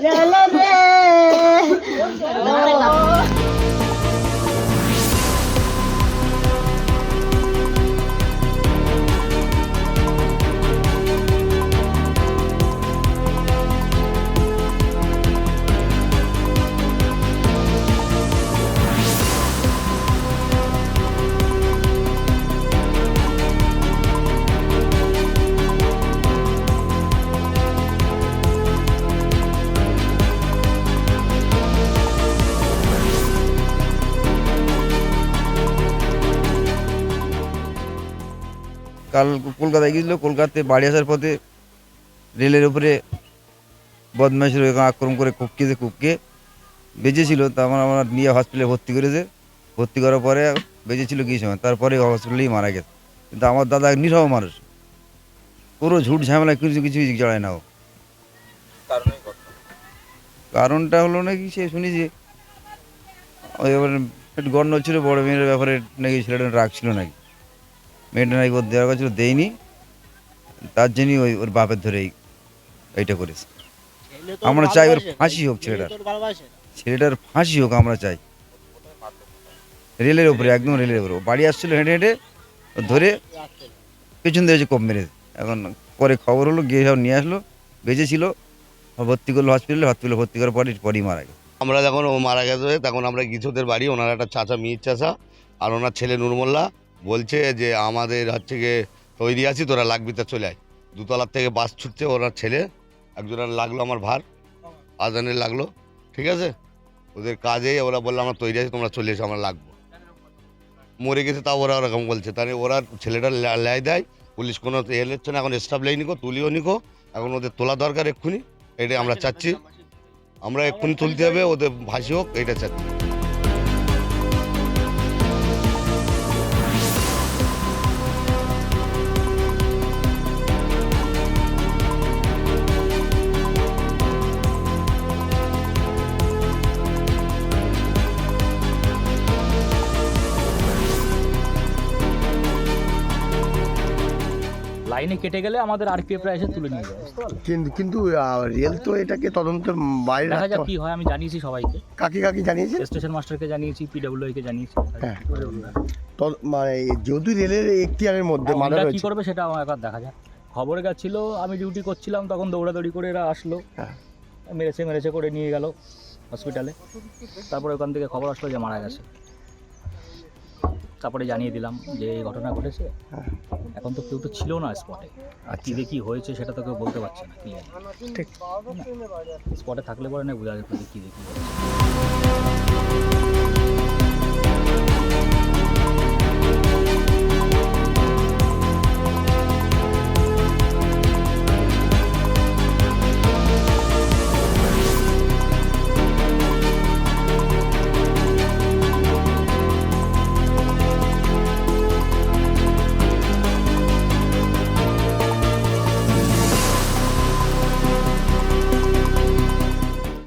la la কাল কলকাতায় গিয়েছিল কলকাতাতে বাড়ি আসার পথে রেলের উপরে বদমাইশের ওখানে আক্রমণ করে কুপকিয়েছে কুপকে বেঁচেছিল। তারপর আমরা নিয়ে হসপিটালে ভর্তি করেছে। ভর্তি করার পরে বেঁচেছিল কিছু সময়। তারপরে হসপিটালেই মারা গেছে। কিন্তু আমার দাদা নিরহ মানুষ। পুরো ঝুট ঝামেলা কিছু কিছু জড়ায় না ও। কারণটা হলো নাকি সে শুনেছি। ওই এবার একটু গন্ডল ছিল বড় মেয়ের ব্যাপারে নাকি ছেলেটা রাগ ছিল নাকি? মেয়েটা ওর দেওয়ার কাছে দেয়নি। তার জন্যই ওই ওর বাপের ধরে এই এইটা করেছে। আমরা চাই ওর ফাঁসি হোক ছেলেটার। ছেলেটার ফাঁসি হোক, আমরা চাই। রেলের উপরে, একদম রেলের উপরে। বাড়ি আসছিল হেঁটে হেঁটে ধরে পেছন দিয়ে এসে কম মেরেছে এখন পরে খবর হলো, গিয়ে সব নিয়ে আসলো বেঁচে ছিল ভর্তি করল হসপিটালে হসপিটালে ভর্তি করার পরে পরই মারা গেছে আমরা যখন ও মারা গেছে, তখন আমরা গিছোদের বাড়ি, ওনার একটা চাচা, মির চাচা, আর ওনার ছেলে নুরমোল্লা বলছে যে আমাদের হচ্ছে গিয়ে তৈরি আছি, তোরা লাগবি তা চলে আয়। দুতলার থেকে বাস ছুটছে ওনার ছেলে, একজনের লাগল আমার ভার আজানের লাগল, ঠিক আছে? ওদের কাজে ওরা বলল, আমরা তৈরি আছি, তোমরা চলে এসো, আমরা লাগবো। মরে গেছে তাও ওরা ওরকম বলছে। তাহলে ওরা ছেলেটা লে- লেয় দেয়, পুলিশ কোনো এ নিচ্ছে না, এখন স্টাফ লেই নিকো, তুলিও নিকো, এখন ওদের তোলা দরকার এক্ষুনি এটাই আমরা চাচ্ছি। আমরা এক্ষুনি তুলতে হবে, ওদের ভাসি হোক, এটা চাচ্ছি। লাইনে কেটে গেলে আমাদের আরপিএফরা এসে তুলে নিয়ে যায় বুঝতে পারলে? কিন্তু কিন্তু আহ, রেল তো এটাকে তদন্তের বাইরে দেখা রাখতে যাক কি হয় আমি জানিয়েছি সবাইকে। কাকে কাকে জানিয়েছে স্টেশন মাস্টারকে জানিয়েছি পিডব্লিউ কে জানিয়েছি। হ্যাঁ। তদ- মানে যেহেতু রেলের এখতিয়ারের মধ্যে আমরা কি রয়েছে। করবে সেটা আমার একবার দেখা যাক। খবর গেছিল আমি ডিউটি করছিলাম তখন দৌড়াদৌড়ি করে এরা আসলো। হ্যাঁ। মেরেছে মেরেছে করে নিয়ে গেল হসপিটালে তারপরে ওখান থেকে খবর আসলো যে মারা গেছে। তারপরে জানিয়ে দিলাম যে এই ঘটনা ঘটেছে। হ্যাঁ। এখন তো কেউ তো ছিল না স্পটে আর কী কী হয়েছে সেটা তো কেউ বলতে পারছে না ঠিক। স্পটে থাকলে পরে না বোঝা যাবে কী দেখি হয়েছে।